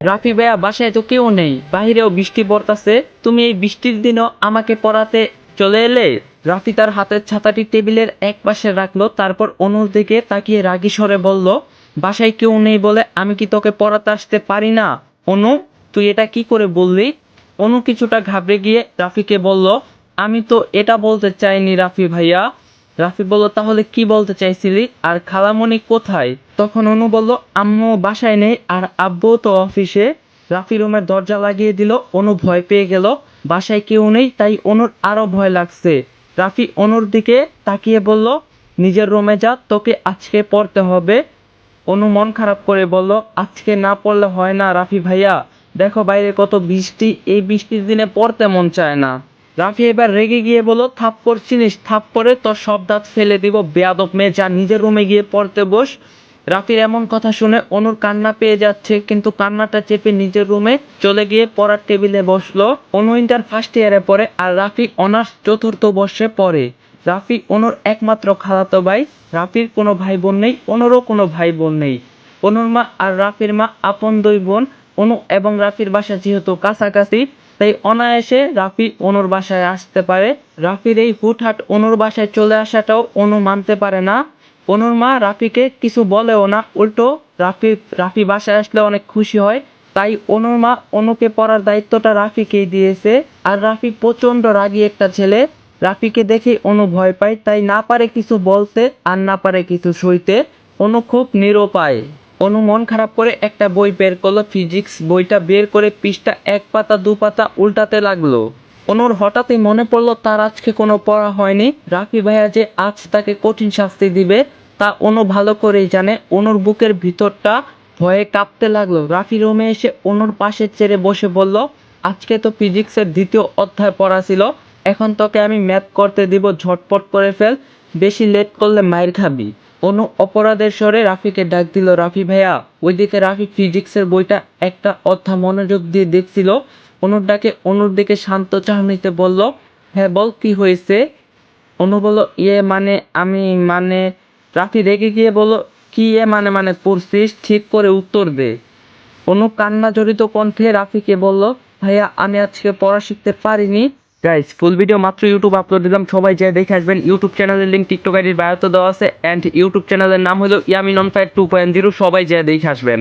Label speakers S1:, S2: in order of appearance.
S1: রাফি ভাইয়া, বাসায় তো কেউ নেই। বাহিরেও বৃষ্টি পড়তাছে। তুমি এই বৃষ্টির দিনও আমাকে পড়াতে চলে এলে? রাফি তার হাতের ছাতাটি টেবিলের এক পাশে রাখল, তারপর অনুর দিকে তাকিয়ে রাগী স্বরে বলল, বাসায় কেউ নেই বলে আমি কি তোকে পড়াতে আসতে পারি না? অনু, তুই এটা কি করে বললি? অনু কিছুটা ঘাবড়ে গিয়ে রাফিকে বলল, আমি তো এটা বলতে চাইনি রাফি ভাইয়া। রাফি বলল, তাহলে কি বলতে চাইছিলি? আর খালামণি কোথায়? তখন অনু বলল, আম্মু বাসায় নেই, আর আব্বু তো অফিসে। রাফি রুমের দরজা লাগিয়ে দিল, অনু ভয় পেয়ে গেল, বাসায় কেউ নেই, তাই অনুর আরও ভয় লাগছে। রাফি অনুর দিকে তাকিয়ে বলল, নিজের রুমে যা, তোকে আজকে পড়তে হবে। অনু মন খারাপ করে বলল, আজকে না পড়লে হয় না রাফি ভাইয়া। দেখো বাইরে কত বৃষ্টি, এই বৃষ্টির দিনে পড়তে মন চায় না। রাফি এবার রেগে গিয়ে বলল থাপ্পড় চিনিস থাপ্পড়ে তোর সব দাঁত ফেলে দিব, বেয়াদব মেয়ে, যা নিজের রুমে গিয়ে পড়তে বস। রাফির এমন কথা শুনে অনুর কান্না পেয়ে যাচ্ছে, কিন্তু কান্নাটা চেপে নিজের রুমে চলে গিয়ে পড়ার টেবিলে বসল। অনু ইন্টার ফার্স্ট ইয়ারে পড়ে আর রাফি অনার্স চতুর্থ বর্ষে পড়ে। রাফি অনুর একমাত্র খালাতো ভাই, রাফির কোনো ভাই বোন নেই, অনুরও কোনো ভাই বোন নেই। অনুর মা আর রাফির মা আপন দুই বোন, অনু এবং রাফির বাসা যেহেতু কাছাকাছি তাই অনায়াসে রাফি অনুর বাসায় আসতে পারে। রাফির এই হুটহাট অনুর বাসায় চলে আসাটাও অনু মানতে পারে না। অনুর মা রাফিকে কিছু বলেও না, উল্টো রাফি রাফি বাসায় আসলে অনেক খুশি হয়। তাই অনুর মা অনুকে পড়ার দায়িত্বটা রাফিকেই দিয়েছে। আর রাফি প্রচণ্ড রাগী একটা ছেলে। রাফিকে দেখে অনু ভয় পায়, তাই না পারে কিছু বলতে আর না পারে কিছু সইতে। অনু খুব নিরুপায়। অনু মন খারাপ করে একটা বই বের করল, ফিজিক্স বইটা বের করে পৃষ্ঠা এক পাতা, দু পাতা উল্টাতে লাগল। অনুর হঠাৎই মনে পড়ল, তার আজকে কোনো পড়া হয়নি। রাফি ভাইয়া যে আজ তাকে কঠিন শাস্তি দিবে, তা অনু ভালো করেই জানে। অনুর বুকের ভিতরটা ভয়ে কাঁপতে লাগল। রাফি রুমে এসে অনুর পাশে চেড়ে বসে বলল, আজকে তো ফিজিক্সের দ্বিতীয় অধ্যায় পড়া ছিল। এখন তোকে আমি ম্যাথ করতে দিব, ঝটপট করে ফেল। বেশি লেট করলে মাইর খাবি। অনু অপরাধের স্বরে রাফিকে ডাক দিল, রাফি ভাইয়া। ওইদিকে রাফি ফিজিক্সের বইটা একটা অধ্যায় মনোযোগ দিয়ে দেখছিল। অনুর ডাকে, অনুর দিকে শান্ত চাহনিতে বলল হ্যাঁ বল কি হয়েছে? অনু বলল ইয়ে মানে আমি মানে রাফি রেগে গিয়ে বলল, কি ইয়ে মানে মানে পড়ছিস? ঠিক করে উত্তর দে। অনু কান্না জড়িত কণ্ঠে রাফিকে বলল, ভাইয়া, আমি আজকে পড়া শিখতে পারিনি। গাইস ফুল ভিডিও মাত্র ইউটিউব আপলোড দিলাম। সবাই যে দেখে আসবেন। ইউটিউব চ্যানেলের লিঙ্ক টিকটক আইডির বায়োতে দেওয়া আছে। অ্যান্ড ইউটিউব চ্যানেলের নাম হলো Yamin on five two point zero সবাই যে দেখে আসবেন।